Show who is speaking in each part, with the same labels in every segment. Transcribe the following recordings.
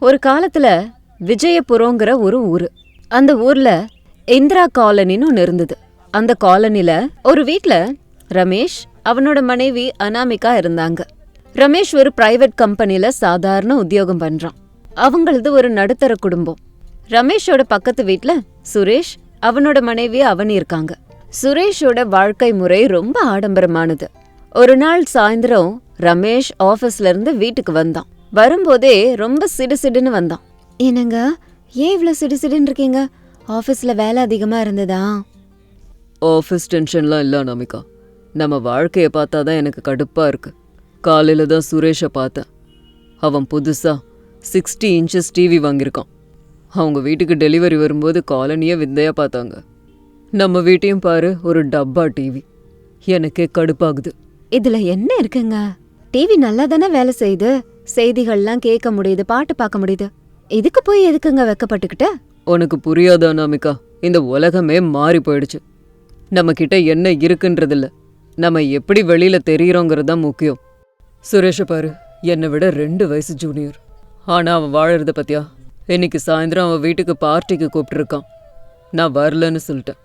Speaker 1: ஒரு காலத்துல விஜயபுரங்கிற ஒரு ஊர். அந்த ஊர்ல இந்திரா காலனின்னு ஒன்று இருந்தது. அந்த காலனில ஒரு வீட்ல ரமேஷ் அவனோட மனைவி அனாமிகா இருந்தாங்க. ரமேஷ் ஒரு பிரைவேட் கம்பெனில சாதாரண உத்தியோகம் பண்றான். அவங்களது ஒரு நடுத்தர குடும்பம். ரமேஷோட பக்கத்து வீட்டில் சுரேஷ் அவனோட மனைவி அவனி இருக்காங்க. சுரேஷோட வாழ்க்கை முறை ரொம்ப ஆடம்பரமானது. ஒரு நாள் சாயந்தரம் ரமேஷ் ஆஃபீஸ்ல இருந்து வீட்டுக்கு வந்தான். வரும்போதே ரொம்ப சிடுசிடுன்னு வந்தான். என்னங்க? ஏன் இவ்ளோ சிடுசிடுன்னு இருக்கீங்க? ஆபீஸ்ல வேலை அதிகமா இருந்ததா?
Speaker 2: ஆஃபீஸ் டென்ஷன்லாம் இல்லை அனாமிகா. நம்ம வாழ்க்கையை பார்த்தா தான் எனக்கு கடுப்பாக இருக்கு. காலையில் தான் சுரேஷை பார்த்தேன். அவன் புதுசாக சிக்ஸ்டி இன்ச்சஸ் டிவி வாங்கியிருக்கான். அவங்க வீட்டுக்கு டெலிவரி வரும்போது காலனியே விந்தையாக பார்த்தாங்க. நம்ம வீட்டையும் பாரு ஒரு டப்பா டிவி. எனக்கே கடுப்பாகுது.
Speaker 1: இதுல என்ன இருக்குங்க? டிவி நல்லா தானே வேலை செய்யுது? செய்திகள்லாம் கேட்க முடியுது பாட்டு பார்க்க முடியுது. இதுக்கு போய் எதுக்குங்க வெக்கப்பட்டுக்கிட்ட?
Speaker 2: உனக்கு புரியாத அனாமிகா இந்த உலகமே மாறி போயிடுச்சு. நம்ம கிட்ட என்ன இருக்குன்றதில்ல. நம்ம எப்படி வெளியில தெரியிறோங்கிறது தான் முக்கியம். சுரேஷை பாரு என்னை விட ரெண்டு வயசு ஜூனியர் ஆனா அவன் வாழறத பத்தியா? இன்னைக்கு சாயந்தரம் அவன் வீட்டுக்கு பார்ட்டிக்கு கூப்பிட்டுருக்கான். நான் வரலன்னு சொல்லிட்டேன்.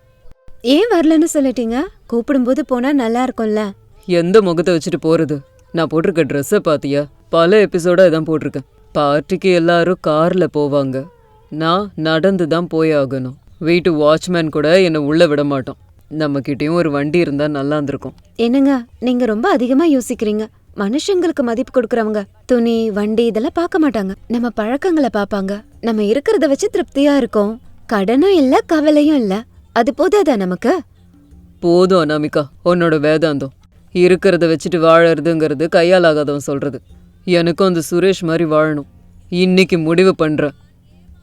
Speaker 1: ஏன் வரலன்னு சொல்லிட்டீங்க? கூப்பிடும்போது போனா நல்லா இருக்கும்ல.
Speaker 2: எந்த முகத்தை வச்சுட்டு போறது? நான் போட்டிருக்க ட்ரெஸ்ஸை பாத்தியா? பல எபிசோடா இதான் போட்டிருக்கேன். பார்ட்டிக்கு எல்லாரும் கார்ல போவாங்க. நான் நடந்து தான் போய் ஆகணும். வீட்டு வாட்ச்மேன் கூட என்னை உள்ள விட மாட்டான் நம்ம கிட்டயும் ஒரு வண்டி இருந்தா நல்லா இருந்திருக்கும்.
Speaker 1: என்னங்க நீங்க ரொம்ப அதிகமா யோசிக்கிறீங்க. மனுஷங்களுக்கு மதிப்பு கொடுக்கறவங்க துணி வண்டி இதெல்லாம் பார்க்க மாட்டாங்க. நம்ம பழக்கங்களை பார்ப்பாங்க. நம்ம இருக்கிறத வச்சு திருப்தியா இருக்கோம். கடனும் இல்ல கவலையும் இல்ல. அது போதாதா நமக்கு?
Speaker 2: போதும் அனாமிகா. உன்னோட வேதாந்தம். இருக்கிறத வச்சுட்டு வாழறதுங்கிறது கையால் ஆகாதவன் சொல்றது. எனக்கும் அந்த சுரேஷ் மாதிரி வாழணும். இன்னைக்கு முடிவு பண்றேன்.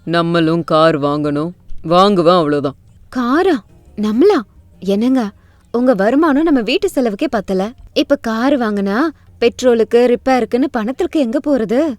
Speaker 2: நம்மளும் கார் வாங்கணும். வாங்குவேன் அவ்வளோதான்
Speaker 1: காரா? நம்மளா? என்னங்க? உங்க வருமானம் நம்ம வீட்டு செலவுக்கே பத்தல. இப்ப கார் வாங்கினா பெட்ரோலுக்கு ரிப்பேருக்குன்னு பணத்திற்கு எங்க போறது?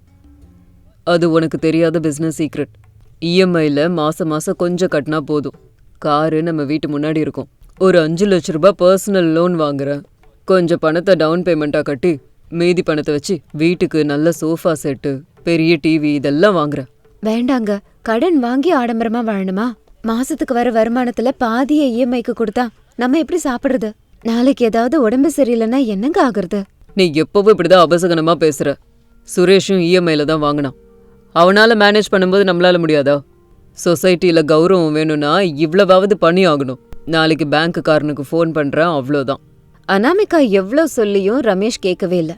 Speaker 2: அது உனக்கு தெரியாத பிஸ்னஸ் சீக்ரெட் இஎம்ஐயில் மாதம் மாதம் கொஞ்சம் கட்டினா போதும். காரு நம்ம வீட்டு முன்னாடி இருக்கும். ஒரு அஞ்சு லட்ச ரூபாய் பர்சனல் லோன் வாங்குறேன். கொஞ்சம் பணத்தை டவுன் பேமெண்ட்டாக கட்டி மீதி பணத்தை வச்சு வீட்டுக்கு நல்ல சோஃபா செட்டு பெரிய டிவி இதெல்லாம் வாங்குறேன்.
Speaker 1: வேண்டாங்க. கடன் வாங்கி ஆடம்பரமா வாழணுமா? மாசத்துக்கு வர வருமானத்துல பாதிய இஎம்ஐக்கு கொடுத்தா நம்ம எப்படி சாப்பிடுறது? நாளைக்கு ஏதாவது உடம்பு சரியில்லைன்னா என்னங்க ஆகுறது?
Speaker 2: நீ எப்பவும் இப்படிதான் அபசகனமாக பேசுற. சுரேஷும் இஎம்ஐயில் தான் வாங்கினான். அவனால மேனேஜ் பண்ணும்போது நம்மளால முடியாதா? சொசைட்டியில் கௌரவம் வேணும்னா இவ்வளவாவது பண்ணி ஆகணும். நாளைக்கு பேங்க்குக்காரனுக்கு ஃபோன் பண்ணுறேன் அவ்வளோதான்
Speaker 1: அனாமிகா எவ்ளோ சொல்லியும் ரமேஷ் கேட்கவே இல்ல.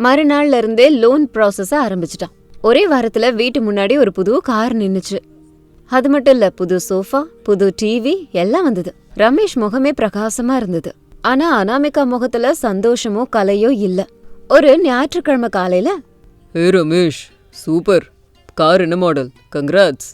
Speaker 1: மறுநாள்ல இருந்தே லோன் ப்ராசஸ ஆரம்பிச்சிட்டான். ஒரே வாரத்துல வீட்டு முன்னாடி ஒரு புது கார் நின்னுச்சு. அது மட்டும் இல்ல புது சோஃபா புது டிவி எல்லாம் வந்தது. ரமேஷ் முகமே பிரகாசமா இருந்தது. ஆனா அனாமிகா முகத்துல சந்தோஷமோ கலையோ இல்ல. ஒரு ஞாயிற்றுக்கிழமை காலையில
Speaker 2: ஏ ரமேஷ் சூப்பர். கார் என்ன model congrats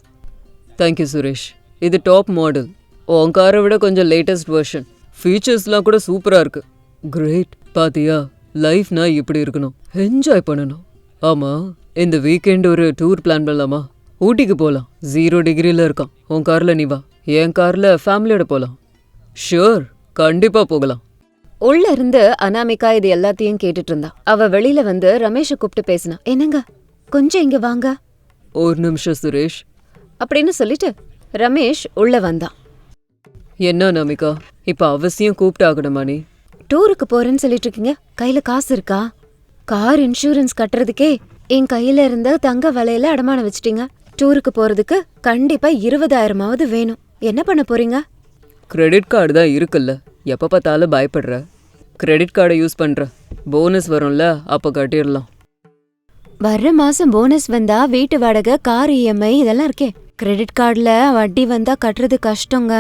Speaker 2: thank you Suresh. இது டாப் மாடல் உன் காரை விட கொஞ்சம் லேட்டஸ்ட் வெர்ஷன் ஃபீச்சர்ஸ்லாம் கூட சூப்பராக இருக்கு. கிரேட் பாத்தியா? லைஃப்னா இப்படி இருக்கணும். என்ஜாய் பண்ணணும். ஆமாம் இந்த வீக்கெண்ட் ஒரு டூர் பிளான் பண்ணலாமா? ஊட்டிக்கு போகலாம் ஜீரோ டிகிரியில் இருக்கான். உன் காரில் நீ வா. என் காரில் ஃபேமிலியோட போகலாம் ஷூர் கண்டிப்பாக போகலாம்.
Speaker 1: உள்ள இருந்து அனாமிகா இது எல்லாத்தையும் கேட்டுட்டு இருந்தா. அவ வெளியில வந்து ரமேஷை கூப்பிட்டு பேசினா. என்னங்க? கொஞ்சம் இங்க வாங்க.
Speaker 2: ஒரு நிமிஷம் சுரேஷ்.
Speaker 1: அப்படின்னு சொல்லிட்டு ரமேஷ் உள்ள வந்தான்.
Speaker 2: என்ன நமிகா இப்போ அவசியம் கூப்பிட்டாகணுமா நீ?
Speaker 1: டூருக்கு போறேன்னு சொல்லிட்டு இருக்கீங்க கையில காசு இருக்கா? கார் இன்சூரன்ஸ் கட்டுறதுக்கே என் கையில இருந்த தங்க வலையில அடமானம் வச்சிட்டீங்க. டூருக்கு போறதுக்கு கண்டிப்பா இருபதாயிரமாவது வேணும். என்ன பண்ண போறீங்க?
Speaker 2: கிரெடிட் கார்டு தான் இருக்குல்ல. எப்போ பார்த்தாலும் பயப்படுற. கிரெடிட் கார்டை யூஸ் பண்ணுற போனஸ் வரும்ல அப்போ கட்டிடலாம்.
Speaker 1: வர்ற மாசம் போனஸ் வந்தா வீட்டு வாடகை கார் இஎம்ஐ இதெல்லாம் இருக்கே. கிரெடிட் கார்டுல வட்டி வந்தா கட்டுறது கஷ்டங்க.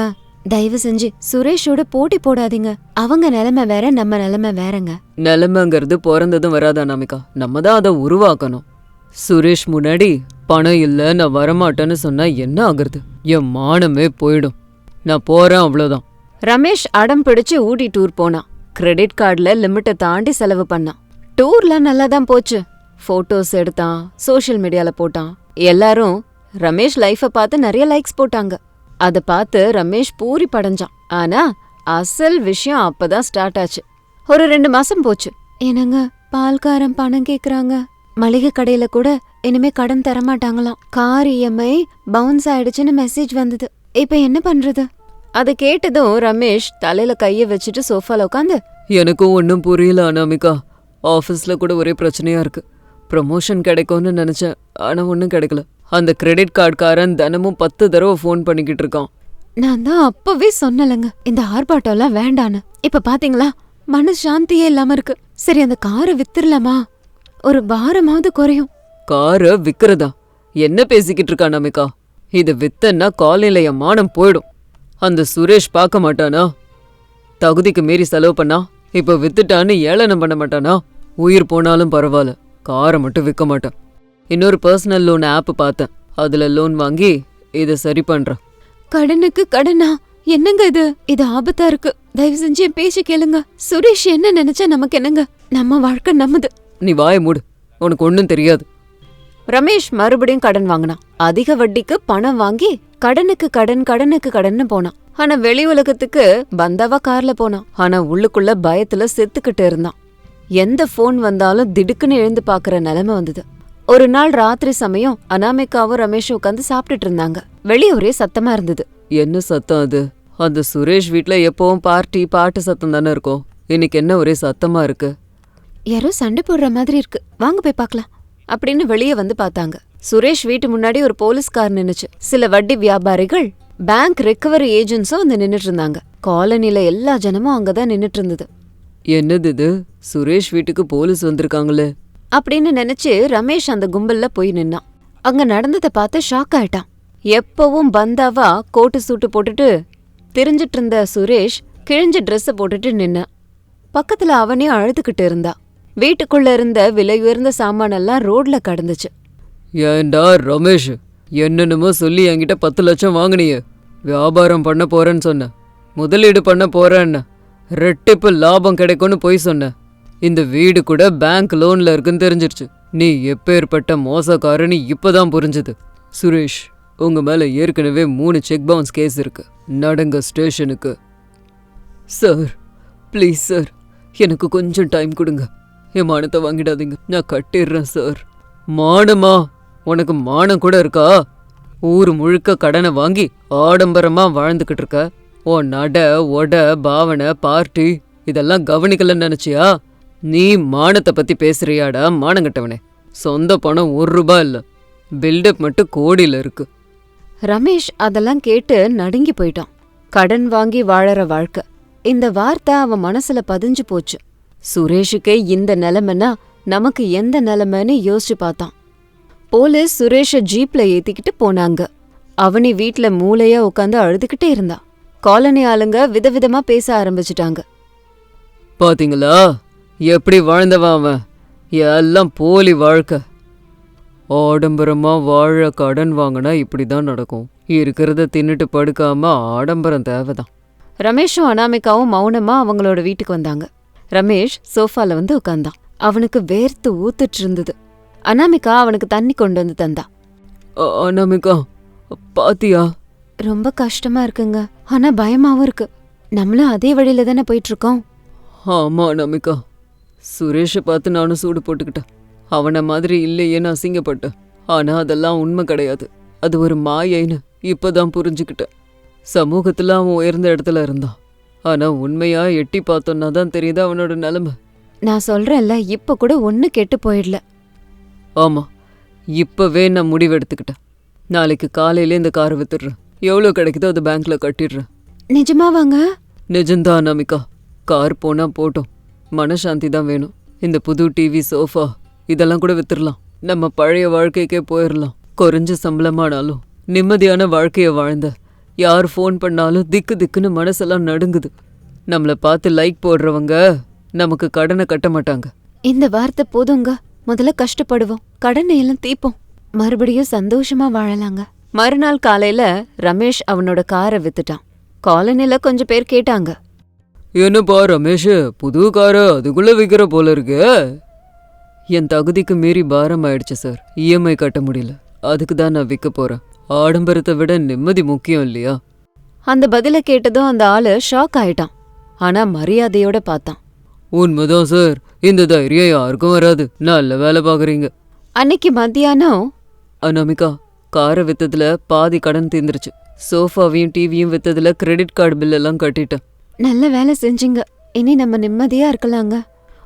Speaker 1: தயவு செஞ்சு சுரேஷோட போட்டி போடாதீங்க. அவங்க நிலைமை வேற நம்ம நிலைமை வேறங்க.
Speaker 2: நிலைமைங்கிறது பிறந்ததும் வராதா நமிகா நம்ம தான் அதை உருவாக்கணும். சுரேஷ் முன்னாடி பணம் இல்லை நான் வரமாட்டேன்னு சொன்னா என்ன ஆகுறது? என் மானமே போயிடும். நான் போறேன் அவ்வளோதான்
Speaker 1: ரமேஷ் அடம் பிடிச்சு ஊட்டி டூர் போனான். கிரெடிட் கார்டுல லிமிட்டை தாண்டி செலவு பண்ணான். டூர்ல நல்லா தான் போச்சு. போட்டோஸ் எடுத்தான் சோஷியல் மீடியால போட்டான். எல்லாரும் ரமேஷ் லைஃப பார்த்து நிறைய லைக்ஸ் போட்டாங்க. அத பார்த்து ரமேஷ் பூரி படைஞ்சான். ஆனா அசல் விஷயம் அப்பதான் ஸ்டார்ட் ஆச்சு. ஒரு ரெண்டு மாசம் போச்சு. என்னங்க பால்காரன் பணம் கேக்குறாங்க. மளிகை கடையில கூட இனிமே கடன் தர மாட்டாங்களாம். கார் இஎம்ஐ பவுன்ஸ் ஆயிடுச்சுன்னு மெசேஜ் வந்தது. இப்ப என்ன பண்றது? அதை கேட்டதும் ரமேஷ் தலையில கைய வச்சுட்டு சோஃபால உட்காந்து
Speaker 2: எனக்கும் ஒன்றும் புரியல அனாமிகா. ஆஃபீஸில் கூட ஒரே பிரச்சனையா இருக்கு. ப்ரமோஷன் கிடைக்கும்னு நினச்சேன். ஆனால் ஒன்றும் கிடைக்கல. அந்த கிரெடிட் கார்டுக்காரன் தினமும் பத்து தடவை ஃபோன் பண்ணிக்கிட்டு இருக்கான்.
Speaker 1: நான் தான் அப்பவே சொன்னலங்க இந்த ஆர்ப்பாட்டம்லாம் வேண்டான்னு. இப்ப பாத்தீங்களா? மன சாந்தியே இல்லாம இருக்கு. சரி அந்த காரை வித்துடலாமா ஒரு பாரமாவது குறையும்.
Speaker 2: காரை விக்கிறதா? என்ன பேசிக்கிட்டு இருக்கா அனாமிகா இது வித்தன்னா காலையில என் மானம் போயிடும். அந்த சுரேஷ் பார்க்க மாட்டானா? தகுதிக்கு மீறி செலவு பண்ணா? இப்போ வித்துட்டான்னு ஏளனம் பண்ண மாட்டானா? உயிர் போனாலும் பரவாயில்ல காரை மட்டும் விற்க மாட்டான். இன்னொரு பர்சனல் லோன் ஆப் பார்த்தேன். அதுல லோன் வாங்கி இதை சரி பண்றேன்.
Speaker 1: கடனுக்கு கடனா? என்னங்க இது? இது ஆபத்தா இருக்கு. தயவு செஞ்சு என் பேச்சு கேளுங்க. சுரேஷ் என்ன நினைச்சா நமக்கு என்னங்க? நம்ம வாழ்க்கை நம்மது.
Speaker 2: நீ வாய மூடு. உனக்கு ஒன்றும் தெரியாது.
Speaker 1: ரமேஷ் மறுபடியும் கடன் வாங்கினான் அதிக வட்டிக்கு பணம் வாங்கி கடனுக்கு கடன் கடனுக்கு கடன்னு போனான். ஆனா வெளி உலகத்துக்கு பந்தாவா கார்ல போனான். ஆனா உள்ளுக்குள்ள பயத்துல செத்துக்கிட்டு இருந்தான். எந்த ஃபோன் வந்தாலும் திடுக்குன்னு எழுந்து பாக்குற நிலைமை வந்தது. ஒரு நாள் ராத்திரி சமயம் அனாமிகாவும் ரமேஷும் உட்காந்து சாப்பிட்டுட்டு இருந்தாங்க. வெளிய ஒரே சத்தமா இருந்தது.
Speaker 2: என்ன சத்தம் அது? அந்த சுரேஷ் வீட்ல எப்பவும் பார்ட்டி பாட்டு சத்தம் தானே இருக்கும். இன்னைக்கு என்ன ஒரே சத்தமா இருக்கு?
Speaker 1: யாரோ சண்டை போடுற மாதிரி இருக்கு. வாங்க போய் பார்க்கலாம். அப்படின்னு வெளியே வந்து பார்த்தாங்க. சுரேஷ் வீட்டு முன்னாடி ஒரு போலீஸ்கார் நின்னுச்சு. சில வட்டி வியாபாரிகள் பேங்க் ரெக்கவரி ஏஜென்ட்ஸும் வந்து நின்னுட்டு இருந்தாங்க. காலனில எல்லா ஜனமும் அங்கதான் நின்னுட்டு இருந்தது.
Speaker 2: என்னது இது? சுரேஷ் வீட்டுக்கு போலீஸ் வந்திருக்காங்களே.
Speaker 1: அப்படின்னு நினைச்சு ரமேஷ் அந்த கும்பல்ல போய் நின்னான். அங்க நடந்ததை பார்த்து ஷாக் ஆயிட்டான். எப்பவும் பந்தாவா கோட்டு சூட்டு போட்டுட்டு திரிஞ்சிட்டு இருந்த சுரேஷ் கிழிஞ்ச Dress போட்டுட்டு நின்னான். பக்கத்துல அவனே அழுதுகிட்டு இருந்தா வீட்டுக்குள்ள இருந்த விலையுயர்ந்த சாமானெல்லாம் ரோட்ல கடந்துச்சு.
Speaker 2: ஏண்டா ரமேஷ் என்னென்னமோ சொல்லி என்கிட்ட பத்து லட்சம் வாங்கினியே. வியாபாரம் பண்ண போறேன்னு சொன்ன. முதலீடு பண்ண போறேன்னு. ரெட்டிப்பு லாபம் கிடைக்கும்னு போய் சொன்ன. இந்த வீடு கூட பேங்க் லோன்ல இருக்குன்னு தெரிஞ்சிருச்சு. நீ எப்பேற்பட்ட மோசக்காரன்னு இப்பதான் புரிஞ்சுது. சுரேஷ் உங்க மேல ஏற்கனவே மூணு செக் பவுன்ஸ் கேஸ் இருக்கு. நடங்க ஸ்டேஷனுக்கு. சார் ப்ளீஸ் சார் எனக்கு கொஞ்சம் டைம் கொடுங்க. என் மானத்தை வாங்கிடாதீங்க. நான் கட்டிடுறேன் சார். மானமா? உனக்கு மானம் கூட இருக்கா? ஊர் முழுக்க கடனை வாங்கி ஆடம்பரமா வாழ்ந்துக்கிட்டு இருக்க. உன் நட ஒட பாவனை பார்ட்டி இதெல்லாம் கவனிக்கலன்னு நினைச்சியா? நீ மானத்தை பத்தி பேசுறியாடா மானங்கட்டவனே. சொந்த பணம் ஒரு ரூபாய் இல்ல. பில்டப் மட்டும் கோடியில இருக்கு.
Speaker 1: ரமேஷ் அதெல்லாம் கேட்டு நடுங்கி போயிட்டான். கடன் வாங்கி வாழற வாழ்க்கை. இந்த வார்த்தை அவன் மனசுல பதிஞ்சு போச்சு. சுரேஷுக்கே இந்த நிலைமைன்னா நமக்கு எந்த நிலைமைன்னு யோசிச்சு பார்த்தான். போலீஸ் சுரேஷ ஜீப்ல ஏத்திக்கிட்டு போனாங்க. அவனி வீட்ல மூளையா உட்காந்து அழுதுகிட்டே இருந்தா. காலனி ஆளுங்க விதவிதமா பேச ஆரம்பிச்சிட்டாங்க.
Speaker 2: பாத்தீங்களா? எப்படி வாழ்ந்தவன் அவன்? எல்லாம் போலி வாழ்க்கை. ஆடம்பரமா வாழ கடன் வாங்கினா இப்படி தான் நடக்கும். இருக்கிறத தின்னுட்டு படுக்காம ஆடம்பரம் தேவைதான்.
Speaker 1: ரமேஷும் அனாமிகாவும் மௌனமா அவங்களோட வீட்டுக்கு வந்தாங்க. ரமேஷ் சோஃபால வந்து உட்கார்ந்தான் அவனுக்கு வேர்த்து ஊத்துட்டு இருந்தது அனாமிகா அவனுக்கு தண்ணி கொண்டு வந்து தந்தா.
Speaker 2: அனாமிகா பாத்தியா?
Speaker 1: ரொம்ப கஷ்டமா இருக்குங்க. ஆனா பயமாவும் இருக்கு. நம்மளும் அதே வழியில தானே போயிட்டு இருக்கோம்.
Speaker 2: ஆமா அனாமிகா. சுரேஷை பார்த்து நானும் சூடு போட்டுக்கிட்டேன். அவனை மாதிரி இல்லையேன்னு அசிங்கப்பட்டேன் ஆனா அதெல்லாம் உண்மை கிடையாது. அது ஒரு மாயைன்னு இப்பதான் புரிஞ்சுக்கிட்டேன். சமூகத்துல அவன் உயர்ந்த இடத்துல இருந்தான். ஆனா உண்மையா எட்டி பார்த்தோன்னா தான் தெரியுது அவனோட நிலைமை.
Speaker 1: நான் சொல்றேன்ல இப்ப கூட ஒண்ணு கெட்டு போயிடல.
Speaker 2: ஆமா இப்பவே நான் முடிவு எடுத்துக்கிட்டேன் நாளைக்கு காலையில இந்த காரை வித்துடுறேன். எவ்வளோ கிடைக்குதோ அது பேங்க்ல கட்டிடுறேன்.
Speaker 1: நிஜமாவாங்க?
Speaker 2: நிஜம்தான் அனாமிகா. கார் போனா போட்டோம். மனசாந்தி தான் வேணும். இந்த புது டிவி சோஃபா இதெல்லாம் கூட வித்துடலாம் நம்ம பழைய வாழ்க்கைக்கே போயிடலாம் குறைஞ்ச சம்பளமானாலும் நிம்மதியான வாழ்க்கைய வாழ்ந்த யார் ஃபோன் பண்ணாலும் திக்கு திக்குன்னு மனசெல்லாம் நடுங்குது. நம்மளை பார்த்து லைக் போடுறவங்க நமக்கு கடனை கட்ட மாட்டாங்க.
Speaker 1: இந்த வார்த்தை போதுங்க. முதல்ல கஷ்டப்படுவோம். கடனை எல்லாம் தீப்போம். மறுபடியும் சந்தோஷமா வாழலாங்க. மறுநாள் காலையில ரமேஷ் அவனோட காரை வித்துட்டான். காலனில கொஞ்சம் பேர் கேட்டாங்க.
Speaker 2: என்னப்பா ரமேஷ்? புது காரை அதுக்குள்ள விற்கிற போல இருக்கு. என் தகுதிக்கு மீறி பாரம் ஆயிடுச்சு சார். இஎம்ஐ கட்ட முடியல. அதுக்கு தான் நான் விற்க போறேன். ஆடம்பரத்தை விட நிம்மதி முக்கியம் இல்லையா?
Speaker 1: அந்த பதில கேட்டதும் அந்த ஆளு ஷாக் ஆயிட்டான். ஆனா மரியாதையோட பார்த்தான்.
Speaker 2: உண்மைதான் சார். இந்த தைரியம் யாருக்கும் வராது. நல்ல வேலை பார்க்குறீங்க.
Speaker 1: அன்னைக்கு மத்தியானம்
Speaker 2: அனாமிகா காரை வித்ததுல பாதி கடன் தீர்ந்துருச்சு. சோஃபாவையும் டிவியும் வித்ததுல கிரெடிட் கார்டு பில் எல்லாம் கட்டிட்டேன்.
Speaker 1: நல்ல வேலை செஞ்சீங்க. இனி நம்ம நிம்மதியா இருக்கலாங்க.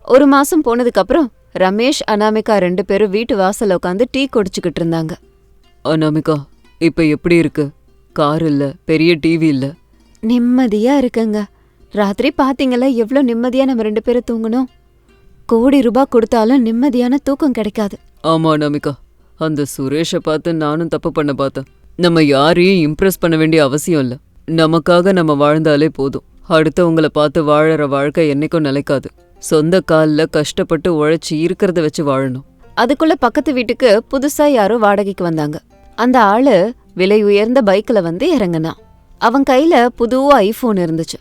Speaker 1: ஒரு மாசம் போனதுக்கு அப்புறம் ரமேஷ் அனாமிகா ரெண்டு பேரும் வீட்டு வாசல்ல உட்காந்து டீ குடிச்சுக்கிட்டு இருந்தாங்க.
Speaker 2: அனாமிகா இப்ப எப்படி இருக்கு? கார் இல்ல பெரிய டிவி இல்ல?
Speaker 1: நிம்மதியா இருக்குங்க. ராத்திரி பாத்தீங்களா எவ்ளோ நிம்மதியா நம்ம ரெண்டு பேரும் தூங்கணும் கோடி ரூபாய் கொடுத்தாலும் நிம்மதியான தூக்கம் கிடைக்காது.
Speaker 2: ஆமா அனாமிகா. அந்த சுரேஷை பார்த்து நானும் தப்பு பண்ண பார்த்தேன். நம்ம யாரையும் இம்ப்ரெஸ் பண்ண வேண்டிய அவசியம் இல்ல. நமக்காக நம்ம வாழ்ந்தாலே போதும். அடுத்தவங்கள பார்த்து வாழற வாழ்க்கை என்னைக்கும் நிலைக்காது. சொந்த கால்ல கஷ்டப்பட்டு உழைச்சி இருக்கிறத வச்சு வாழணும்.
Speaker 1: அதுக்குள்ள பக்கத்து வீட்டுக்கு புதுசா யாரோ வாடகைக்கு வந்தாங்க. அந்த ஆளு விலை உயர்ந்த பைக்ல வந்து இறங்குனான் அவன் கையில புது ஐபோன் இருந்துச்சு.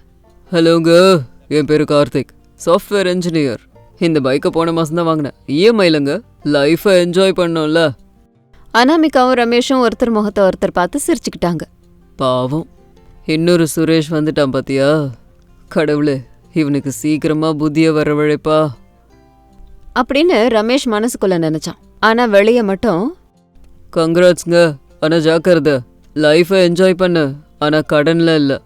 Speaker 2: ஹலோங்க என் பேரு கார்த்திக். சாஃப்ட்வேர் இன்ஜினியர் இந்த பைக்கை போன மாசம் தான் வாங்கினேன். இஎம்ஐலங்க லைஃபை என்ஜாய் பண்ணோம்ல.
Speaker 1: அனாமிகாவும் ரமேஷும் ஒருத்தர் முகத்தை ஒருத்தர் பார்த்து சிரிச்சுக்கிட்டாங்க.
Speaker 2: பாவம். இன்னொரு சுரேஷ் வந்துட்டான் பாத்தியா? கடவுளே இவனுக்கு சீக்கிரமா புத்திய வரவழைப்பா.
Speaker 1: அப்படின்னு ரமேஷ் மனசுக்குள்ள நினைச்சான். ஆனா வெளிய மட்டும்
Speaker 2: கங்க்ராட்ஸ்ங்க ஆனா ஜாக்கிரத. லைஃபை என்ஜாய் பண்ணு. ஆனா கடன்ல இல்ல.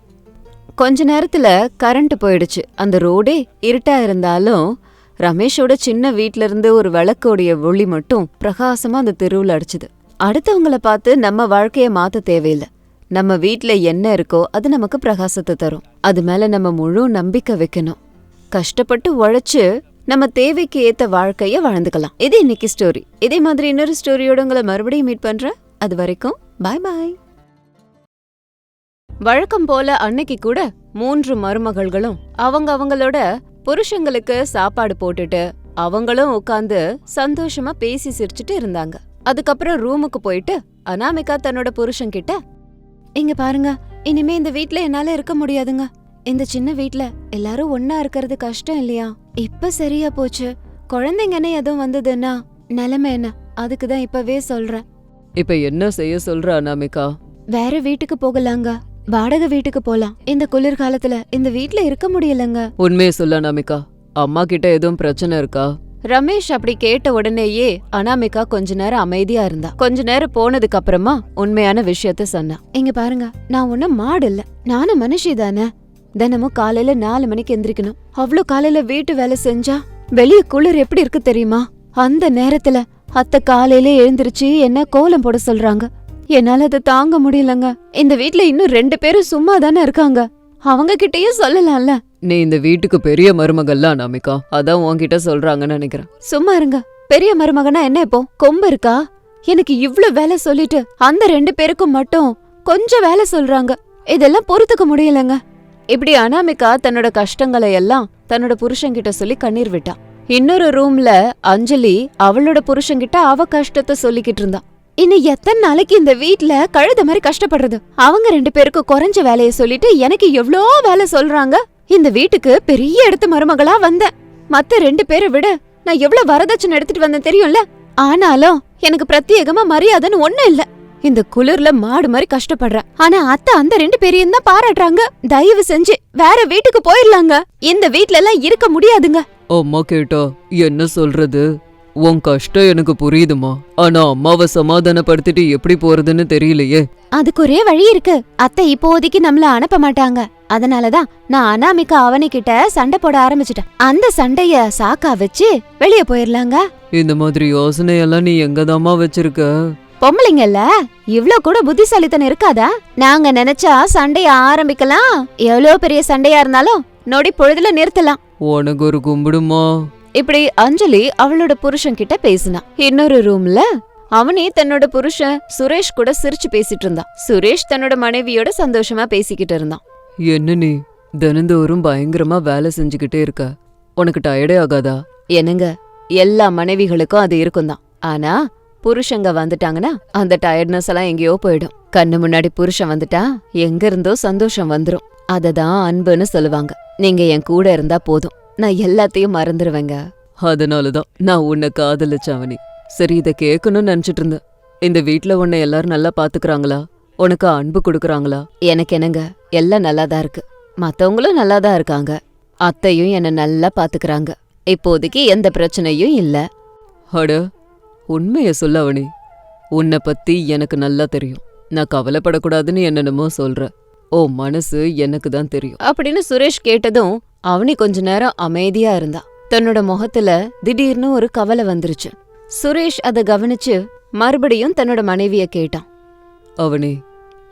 Speaker 1: கொஞ்ச நேரத்துல கரண்ட் போயிடுச்சு. அந்த ரோடே இருட்டா இருந்தாலும் ரமேஷோட சின்ன வீட்ல இருந்து ஒரு விளக்கோடைய ஒளி மட்டும் பிரகாசமா அந்த தெருவுல அடிச்சுது. அடுத்தவங்கள பார்த்து நம்ம வாழ்க்கைய மாத்த தேவையில்லை. நம்ம வீட்ல என்ன இருக்கோ அது நமக்கு பிரகாசத்தை தரும். அது மேல நம்ம முழு நம்பிக்கை வைக்கணும். கஷ்டப்பட்டு உழைச்சு நம்ம தேவைக்கு ஏத்த வாழ்க்கைய வாழ்ந்துக்கலாம். இது இன்னைக்கு ஸ்டோரி இதே மாதிரி இன்னொரு ஸ்டோரியோட உங்களை மறுபடியும் மீட் பண்றேன். அது வரைக்கும் பாய் பாய் வழக்கம் போல அன்னைக்கு கூட மூன்று மருமகள்களும் அவங்க அவங்களோட புருஷங்களுக்கு சாப்பாடு போட்டுட்டு அவங்களும் உட்காந்து சந்தோஷமா பேசி சிரிச்சுட்டு இருந்தாங்க. அதுக்கப்புறம் ரூமுக்கு போயிட்டு அனாமிகா தன்னோட புருஷன் கிட்ட இங்க பாருங்க. இனிமே இந்த வீட்ல என்னால இருக்க முடியாதுங்க. இந்த சின்ன வீட்ல எல்லாரும் ஒன்னா இருக்கிறது கஷ்டம் இல்லையா? இப்ப சரியா போச்சு. குழந்தைங்கன்னு எதுவும் வந்ததுன்னா நிலைமை என்ன? அதுக்கு தான் இப்பவே சொல்றேன்.
Speaker 2: இப்ப என்ன செய்ய சொல்ற அனாமிகா?
Speaker 1: வேற வீட்டுக்கு போகலாங்க. வாடகை வீட்டுக்கு போலாம். இந்த குளிர்காலத்துல இந்த வீட்ல இருக்க முடியலங்க.
Speaker 2: உண்மையை சொல்ல அனாமிகா. அம்மா கிட்ட எதுவும் பிரச்சனை இருக்கா?
Speaker 1: ரமேஷ் அப்படி கேட்ட உடனேயே அனாமிகா கொஞ்ச நேரம் அமைதியா இருந்தா. கொஞ்ச நேரம் போனதுக்கு அப்புறமா உண்மையான விஷயத்த சொன்னா. இங்க பாருங்க நான் ஒன்னும் மாடு இல்ல. நானும் மனுஷி தானே. தினமும் காலையில நாலு மணிக்கு எந்திரிக்கணும். அவ்ளோ காலையில வீட்டு வேலை செஞ்சா? வெளிய குளிர் எப்படி இருக்கு தெரியுமா? அந்த நேரத்துல அத்தை காலையில எழுந்திருச்சு என்ன கோலம் போட சொல்றாங்க? என்னால அதை தாங்க முடியலங்க. இந்த வீட்ல இன்னும் ரெண்டு பேரும் சும்மா தானே இருக்காங்க. அவங்க கிட்டயும் சொல்லலாம்ல.
Speaker 2: நீ இந்த வீட்டுக்கு பெரிய மருமகள்ல அனாமிகா. அதான் உன்கிட்ட சொல்றாங்கன்னு நினைக்கிறேன்.
Speaker 1: சும்மா இருங்க. பெரிய மருமகனா என்ன இப்போ? கொம்பு இருக்கா? எனக்கு இவ்ளோ வேலை சொல்லிட்டு அந்த ரெண்டு பேருக்கும் மட்டும் கொஞ்சம் வேலை சொல்றாங்க. இதெல்லாம் பொறுத்துக்க முடியலங்க. இப்படி அனாமிகா தன்னோட கஷ்டங்களை எல்லாம் தன்னோட புருஷன்கிட்ட சொல்லி கண்ணீர் விட்டா. இன்னொரு ரூம்ல அஞ்சலி அவளோட புருஷன்கிட்ட அவ கஷ்டத்தை சொல்லிக்கிட்டு இருந்தா. இன்னும் எத்தனை நாளைக்கு இந்த வீட்ல கழுத மாதிரி கஷ்டப்படுறது? அவங்க ரெண்டு பேருக்கும் குறைஞ்ச வேலைய சொல்லிட்டு எனக்கு எவ்ளோ வேலை சொல்றாங்க? இந்த வீட்டுக்கு பெரிய இடத்து மருமகளா வந்தேன். மத்த ரெண்டு பேரை விட நான் எவ்வளவு வரதட்சணை எடுத்துட்டு வந்தேன் தெரியும்ல? ஆனாலும் எனக்கு பிரத்யேகமா மரியாதைன்னு ஒண்ணும் இல்ல. இந்த குளிர்ல மாடு மாதிரி கஷ்டப்படுறேன். ஆனா அத்தை அந்த ரெண்டு பேரையும் தான் பாராட்டுறாங்க. தயவு செஞ்சு வேற வீட்டுக்கு போயிடலாங்க. இந்த வீட்ல எல்லாம் இருக்க முடியாதுங்க.
Speaker 2: அம்மா கேட்டா என்ன சொல்றது? உன் கஷ்டம் எனக்கு புரியுதுமா. ஆனா அம்மாவை சமாதானப்படுத்திட்டு எப்படி போறதுன்னு தெரியலையே.
Speaker 1: அதுக்கு ஒரே வழி இருக்கு. அத்தை இப்போதைக்கு நம்மள அனுப்ப மாட்டாங்க. அதனாலதான் நான் அனாமிகா அவனிக்கிட்ட சண்டை போட ஆரம்பிச்சிட்டேன். அந்த சண்டைய சாக்கா வச்சு வெளிய போயிரலாங்க.
Speaker 2: இந்த மாதிரி யோசனையெல்லாம் நீ எங்கதாம்மா வச்சிருக்க?
Speaker 1: பொம்பளைங்கல்ல இவ்ளோ கூட புத்திசாலித்தனம் இருக்காதா? நாங்க நினைச்சா சண்டைய ஆரம்பிக்கலாம். எவ்வளவு பெரிய சண்டையா இருந்தாலும் நொடி பொழுதுல நிறுத்தலாம்.
Speaker 2: உனக்கு ஒரு கும்பிடுமா?
Speaker 1: இப்படி அஞ்சலி அவளோட புருஷன் கிட்ட பேசினா. இன்னொரு ரூம்ல அவனே தன்னோட புருஷன் சுரேஷ் கூட சிரிச்சு பேசிட்டு இருந்தான். சுரேஷ் தன்னோட மனைவியோட சந்தோஷமா பேசிக்கிட்டு இருந்தான்.
Speaker 2: என்ன நீ தினந்தோறும் பயங்கரமா வேலை செஞ்சுக்கிட்டே இருக்க? உனக்கு டயர்டே ஆகாதா?
Speaker 1: என்னங்க எல்லா மனைவிகளுக்கும் அது இருக்கும் தான் ஆனா புருஷங்க வந்துட்டாங்கன்னா அந்த டயர்ட்னஸ் எல்லாம் எங்கேயோ போயிடும். கண்ணு முன்னாடி புருஷன் வந்துட்டா எங்க இருந்தோ சந்தோஷம் வந்துரும். அததான் அன்புன்னு சொல்லுவாங்க. நீங்க என் கூட இருந்தா போதும். நான் எல்லாத்தையும் மறந்துருவேங்க.
Speaker 2: அதனாலதான் நான் உன்னை காதலிச்சவனி சரி இதை கேட்கணும்னு நினைச்சிட்டு இருந்தேன். இந்த வீட்ல உன்னை எல்லாரும் நல்லா பாத்துக்கறாங்களா? உனக்கு அன்பு கொடுக்கறாங்களா?
Speaker 1: எனக்கு என்னங்க? எல்லாம் நல்லாதான் இருக்கு. மத்தவங்களும் நல்லாதான் இருக்காங்க. அத்தையும் என்ன நல்லா பாத்துக்கறாங்க. இப்போதைக்கு எந்த பிரச்சனையும் இல்ல.
Speaker 2: அட உண்மைய சொல்ல அவனி. உன்னை பத்தி எனக்கு நல்லா தெரியும். நான் கவலைப்படக்கூடாதுன்னு என்னென்னமோ சொல்ற. ஓ மனசு எனக்கு தான் தெரியும்.
Speaker 1: அப்படின்னு சுரேஷ் கேட்டதும் அவனி கொஞ்ச நேரம் அமைதியா இருந்தா. தன்னோட முகத்துல திடீர்னு ஒரு கவலை வந்துருச்சு. சுரேஷ் அதை கவனிச்சு மறுபடியும் தன்னோட மனைவிய கேட்டான்.
Speaker 2: அவனி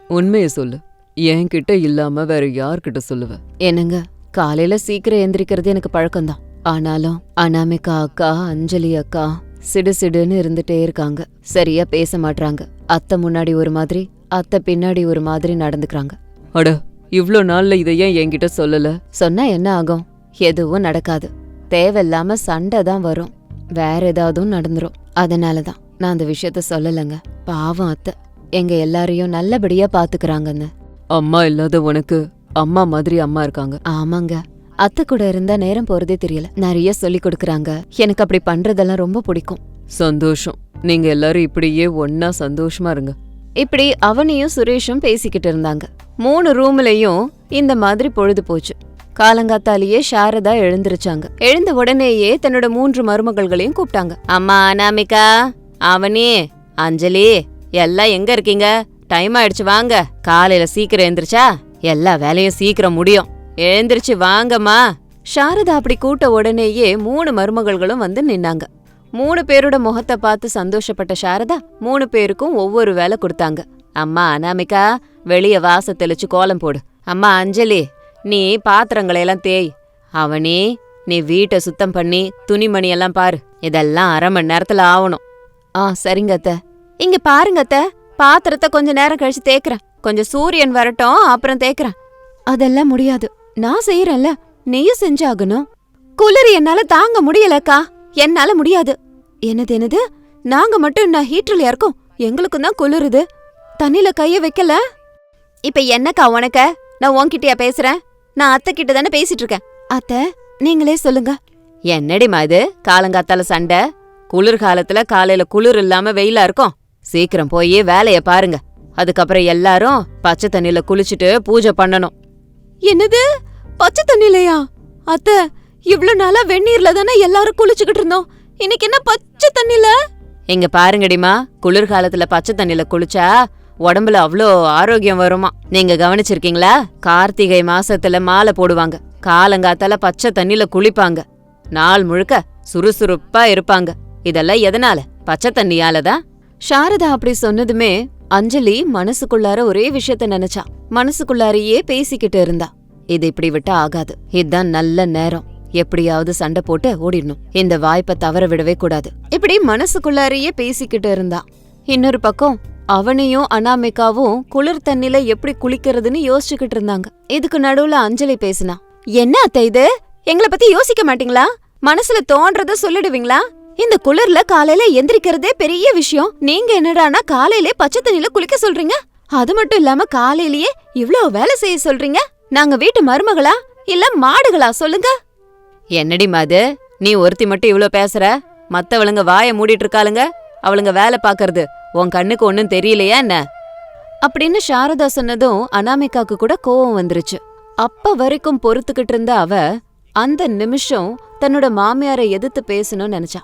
Speaker 2: உண்மைய சொல்லு. என்கிட்ட இல்லாம வேற யார்கிட்ட சொல்லுவ?
Speaker 1: என்னங்க காலையில சீக்கிரம் எந்திரிக்கிறது எனக்கு பழக்கம்தான். ஆனாலும் அனாமிகா அக்கா அஞ்சலி அக்கா சிடு சிடுன்னு இருந்துட்டே இருக்காங்க. சரியா பேச மாட்றாங்க. அத்தை முன்னாடி ஒரு மாதிரி அத்தை பின்னாடி ஒரு மாதிரி நடந்துக்கறாங்க.
Speaker 2: அட இவ்ளோ நாள்ல இதை ஏன் என்கிட்ட சொல்லல?
Speaker 1: சொன்னா என்ன ஆகும்? எதுவும் நடக்காது. தேவையில்லாம சண்டை தான் வரும். வேற ஏதாவதும் நடந்துரும். அதனால தான் நான் அந்த விஷயத்த சொல்லலைங்க. பாவம் அத்தை. எங்க எல்லாரையும் நல்லபடியா பாத்துக்கறாங்கன்னு.
Speaker 2: அம்மா இல்லாத உனக்கு அம்மா மாதிரி அம்மா இருக்காங்க.
Speaker 1: ஆமாங்க. அத்தை கூட இருந்தா நேரம் போறதே தெரியல. நிறைய சொல்லி கொடுக்கறாங்க. எனக்கு அப்படி பண்றதெல்லாம் ரொம்ப பிடிக்கும்.
Speaker 2: சந்தோஷம். நீங்க எல்லாரும் இப்படியே ஒன்னா சந்தோஷமா இருங்க.
Speaker 1: இப்படி அவனியும் சுரேஷும் பேசிக்கிட்டு இருந்தாங்க. மூணு ரூம்லையும் இந்த மாதிரி பொழுது போச்சு. காலங்காத்தாலேயே சாரதா எழுந்திருச்சாங்க. எழுந்த உடனேயே தன்னோட மூன்று மருமகள்களையும் கூப்பிட்டாங்க. அம்மா அனாமிகா அவனி அஞ்சலி எல்லாம் எங்க இருக்கீங்க? டைம் ஆயிடுச்சு வாங்க. காலையில சீக்கிரம் எழுந்திருச்சா? எல்லா வேலையும் சீக்கிரம் முடியும். எழுந்திருச்சு வாங்கம்மா. சாரதா அப்படி கூட்ட உடனேயே மூணு மருமகள்களும் வந்து நின்னாங்க. மூணு பேரோட முகத்தை பார்த்து சந்தோஷப்பட்ட சாரதா மூணு பேருக்கும் ஒவ்வொரு வேலை கொடுத்தாங்க. அம்மா அனாமிகா வெளிய வாச தெளிச்சு கோலம் போடு. அம்மா அஞ்சலி நீ பாத்திரங்களையெல்லாம் தேய். அவனே நீ வீட்டை சுத்தம் பண்ணி துணிமணியெல்லாம் பாரு. இதெல்லாம் அரை மணி நேரத்துல ஆகணும் ஆ சரிங்க அத்த. இங்க பாருங்க அத்த. பாத்திரத்தை கொஞ்ச நேரம் கழிச்சு தேய்க்கிறேன். கொஞ்சம் சூரியன் வரட்டும் அப்புறம் தேய்க்கிறேன். அதெல்லாம் முடியாது. நான் செய்யறேன்ல. நீயும் செஞ்சாகணும். குளிர் என்னால தாங்க முடியலக்கா என்னால முடியாது. என்னது என்னது? நாங்க மட்டும் நான் ஹீட்டர்ல இருக்கோம் எங்களுக்கும் தான் குளிருது. தண்ணில கைய வைக்கல? இப்ப என்னக்கா உனக்க? நான் உன்கிட்டயா பேசுறேன்? நான் அத்தை கிட்ட தானே பேசிட்டு இருக்கேன் அத்தை நீங்களே சொல்லுங்க. என்னடிமா இது? காலங்காத்தால சண்டை? குளிர்காலத்துல காலையில குளிர் இல்லாம வெயிலா இருக்கும். சீக்கிரம் போய் வேலைய பாருங்க. அதுக்கப்புறம் எல்லாரும் பச்சை தண்ணில குளிச்சுட்டு பூஜை பண்ணணும். என்னது? பச்சை தண்ணிலையா? அத்த இவ்ளோ நாளா வெந்நீர்ல தானே எல்லாரும் குளிச்சுக்கிட்டு இருந்தோம். இன்னைக்கு என்ன பச்சை தண்ணில? இங்க பாருங்கடிமா குளிர்காலத்துல பச்சை தண்ணில குளிச்சா உடம்புல அவ்ளோ ஆரோக்கியம் வருமா? நீங்க கவனிச்சிருக்கீங்களா? கார்த்திகை மாசத்துல மாலை போடுவாங்க. காலங்காத்தால பச்சை தண்ணில குளிப்பாங்க. நாள் முழுக்க சுறுசுறுப்பா இருப்பாங்க. இதெல்லாம் எதனால? பச்சை தண்ணியாலதான் சாரதா அப்படி சொன்னதுமே அஞ்சலி மனசுக்குள்ளார ஒரே விஷயத்த நினைச்சா. மனசுக்குள்ளாரையே பேசிக்கிட்டு இருந்தா. இது இப்படி விட்டா ஆகாது. இதுதான் நல்ல நேரம். எப்படியாவது சண்டை போட்டு ஓடிடணும். இந்த வாய்ப்பை தவற விடவே கூடாது. இப்படி மனசுக்குள்ளாரையே பேசிக்கிட்டு இருந்தா. இன்னொரு பக்கம் அவனையும் அனாமிகாவும் குளிர் தண்ணில எப்படி குளிக்கிறதுன்னு யோசிச்சுக்கிட்டு இருந்தாங்க. இதுக்கு நடுவுல அஞ்சலி பேசினா என்ன அத்தை இது? எங்களை பத்தி யோசிக்க மாட்டீங்களா? மனசுல தோன்றத சொல்லிடுவீங்களா? இந்த குளிர்ல காலையில எந்திரிக்கிறதே பெரிய விஷயம். நீங்க என்னடானா காலையிலே பச்சை தண்ணில குளிக்க சொல்றீங்க? அது மட்டும் இல்லாம காலையிலேயே இவ்ளோ வேலை செய்ய சொல்றீங்க? நாங்க வீட்டு மருமகளா? இல்ல மாடுகளா? சொல்லுங்க. என்னடி மாது? நீ ஒருத்தி மட்டும் இவ்ளோ பேசுற? மத்தவளுங்க வாய மூடிட்டு இருக்காளுங்க? அவளுங்க வேலை பாக்குறது உன் கண்ணுக்கு ஒன்னும் தெரியலையா என்ன? அப்படின்னு சாரதா சொன்னதும் அனாமிகாக்கு கூட கோவம் வந்துருச்சு. அப்ப வரைக்கும் பொறுத்துக்கிட்டு இருந்த அவ அந்த நிமிஷம் தன்னோட மாமியாரை எதிர்த்து பேசணும்னு நினைச்சா.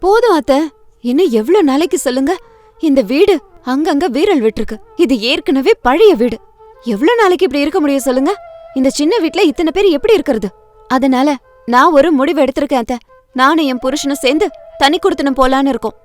Speaker 1: போதும் அத்த இன்னும் எவ்வளவு நாளைக்கு சொல்லுங்க? இந்த வீடு அங்கங்க வீரல் விட்டுருக்கு. இது ஏற்கனவே பழைய வீடு. எவ்வளவு நாளைக்கு இப்படி இருக்க முடியும் சொல்லுங்க? இந்த சின்ன வீட்ல இத்தனை பேர் எப்படி இருக்கிறது? அதனால நான் ஒரு முடிவு எடுத்திருக்கேன் அத்த. நானும் என் புருஷனும் சேர்ந்து தனி கொடுத்தனும் போலான்னு இருக்கோம்.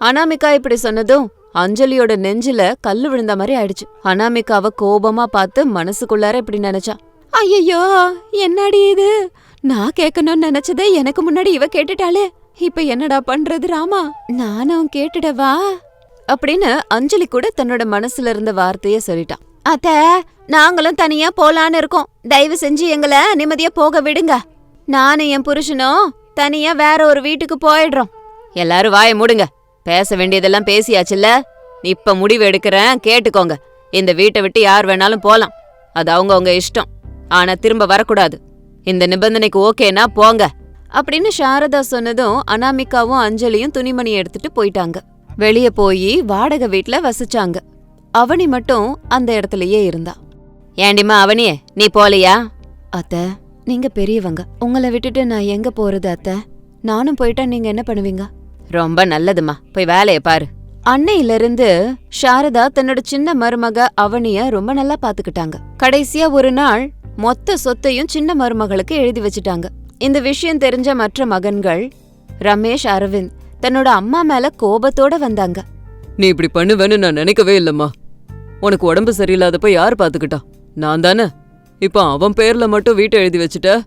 Speaker 1: அனாமிகா இப்படி சொன்னதும் அஞ்சலியோட நெஞ்சில கல்லு விழுந்த மாதிரி ஆயிடுச்சு. அனாமிகாவ கோபமா பார்த்து மனசுக்குள்ளார இப்படி நினைச்சா. ஐயோ என்னடி இது? நான் கேட்கணும்னு நினைச்சதே எனக்கு முன்னாடி இவ கேட்டுட்டாளே. இப்ப என்னடா பண்றது ராமா? நானும் கேட்டுடவா? அப்படின்னு அஞ்சலி கூட தன்னோட மனசுல இருந்த வார்த்தைய சொல்லிட்டான் அத்த நாங்களும் தனியா போலான்னு இருக்கோம். தயவு செஞ்சு எங்கள நிம்மதியா போக விடுங்க. நானும் என் புருஷனும் தனியா வேற ஒரு வீட்டுக்கு போயிடுறோம். எல்லாரும் வாய மூடுங்க. பேச வேண்டியதெல்லாம் பேசியாச்சுல்ல? இப்ப முடிவு எடுக்கிறேன் கேட்டுக்கோங்க. இந்த வீட்டை விட்டு யார் வேணாலும் போலாம். அது அவங்கவுங்க இஷ்டம். ஆனா திரும்ப வரக்கூடாது. இந்த நிபந்தனைக்கு ஓகேனா போங்க. அப்படின்னு சாரதா சொன்னதும் அனாமிகாவும் அஞ்சலியும் துணிமணி எடுத்துட்டு போயிட்டாங்க. வெளிய போய் வாடகை வீட்ல வசிச்சாங்க. அவனி மட்டும் அந்த இடத்துலயே இருந்தா. ஏண்டிமா அவனியே நீ போலையா? அத்த நீங்க பெரியவங்க. உங்களை விட்டுட்டு நான் எங்க போறது அத்த? நானும் போயிட்டா நீங்க என்ன பண்ணுவீங்க? ரொம்ப நல்லதுமா. போய் வேலைய பாரு. அன்னையில இருந்து சாரதா தன்னோட சின்ன மருமக அவனிய ரொம்ப நல்லா பாத்துக்கிட்டாங்க. கடைசியா ஒரு நாள் மொத்த சொத்தையும் சின்ன மருமகளுக்கு எழுதி வச்சுட்டாங்க. இந்த விஷயம் தெரிஞ்ச மற்ற மகன்கள் ரமேஷ் அரவிந்த் தன்னோட அம்மா மேல கோபத்தோட வந்தாங்க.
Speaker 2: நீ இப்படி பண்ணுவேன்னு நான் நினைக்கவே இல்லம்மா. உனக்கு உடம்பு சரியில்லாதப்ப யார் பாத்துக்கிட்டா? நான் தானே? இப்போ அவன் பேர்ல மட்டும் வீட்டை எழுதி வச்சுட்ட?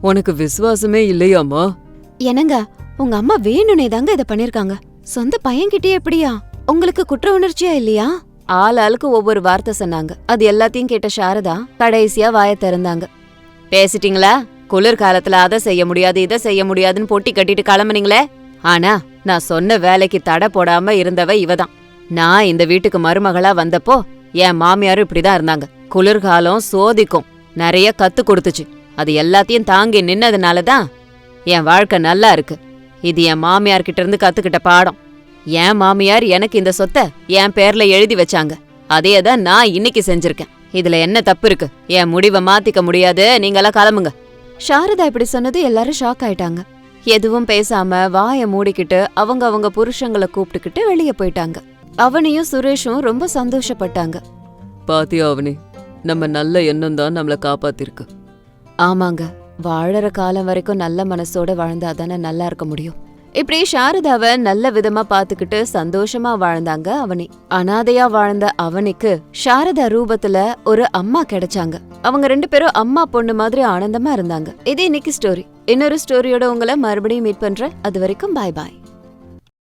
Speaker 2: உனக்கு விசுவாசமே இல்லையாம்மா?
Speaker 1: என்னங்க உங்க அம்மா வேணும்னே தாங்க இத பண்ணிருக்காங்க. சொந்த பையன்கிட்டயே எப்படியா? உங்களுக்கு குற்ற உணர்ச்சியா இல்லையா? ஆள் ஆளுக்கு ஒவ்வொரு வார்த்தை சொன்னாங்க. அது எல்லாத்தையும் கேட்ட சாரதா கடைசியா வாய திறந்தாங்க. பேசிட்டீங்களா? குளிர் காலத்துல அதை செய்ய முடியாது இதை செய்ய முடியாதுன்னு பொட்டி கட்டிட்டு கிளம்புனீங்களே? ஆனா நான் சொன்ன வேலைக்கு தடை போடாம இருந்தவ இவதான். நான் இந்த வீட்டுக்கு மருமகளா வந்தப்போ என் மாமியாரும் இப்படிதான் இருந்தாங்க. குளிர்காலம் சோதிக்கும். நிறைய கத்து கொடுத்துச்சு. அது எல்லாத்தையும் தாங்கி நின்னதுனால தான் என் வாழ்க்கை நல்லா இருக்கு. இது என் மாமியார் கிட்ட இருந்து கத்துக்கிட்ட பாடம். என் மாமியார் எனக்கு இந்த சொத்தை என் பேர்ல எழுதி வச்சாங்க. அதே தான் நான் இன்னைக்கு செஞ்சிருக்கேன். இதுல என்ன தப்பு இருக்கு? என் முடிவை மாத்திக்க முடியாது. நீங்கெல்லாம் கிளம்புங்க. சாரதா இப்படி சொன்னது எல்லாரும் ஷாக் ஆயிட்டாங்க. எதுவும் பேசாம வாய மூடிக்கிட்டு அவங்க அவங்க புருஷங்களை கூப்பிட்டுக்கிட்டு வெளியே போயிட்டாங்க. அவனையும் சுரேஷும் ரொம்ப சந்தோஷப்பட்டாங்க.
Speaker 2: பாத்தியா அவனே நம்ம நல்ல எண்ணம் தான் நம்மளை காப்பாத்திருக்கு.
Speaker 1: ஆமாங்க. வாழற காலம் வரைக்கும் நல்ல மனசோட வாழ்ந்தாதானே நல்லா இருக்க முடியும். இப்படி சாரதாவை நல்ல விதமா பாத்துக்கிட்டு சந்தோஷமா வாழ்ந்தாங்க அவனி. அனாதையா வாழ்ந்த அவனிக்கு சாரதா ரூபத்துல ஒரு அம்மா கிடைச்சாங்க. அவங்க ரெண்டு பேரும் அம்மா பொண்ணு மாதிரி ஆனந்தமா இருந்தாங்க. இது இன்னைக்கு ஸ்டோரி இன்னொரு ஸ்டோரியோட உங்களை மறுபடியும் மீட் பண்றேன். அது வரைக்கும் பாய் பாய்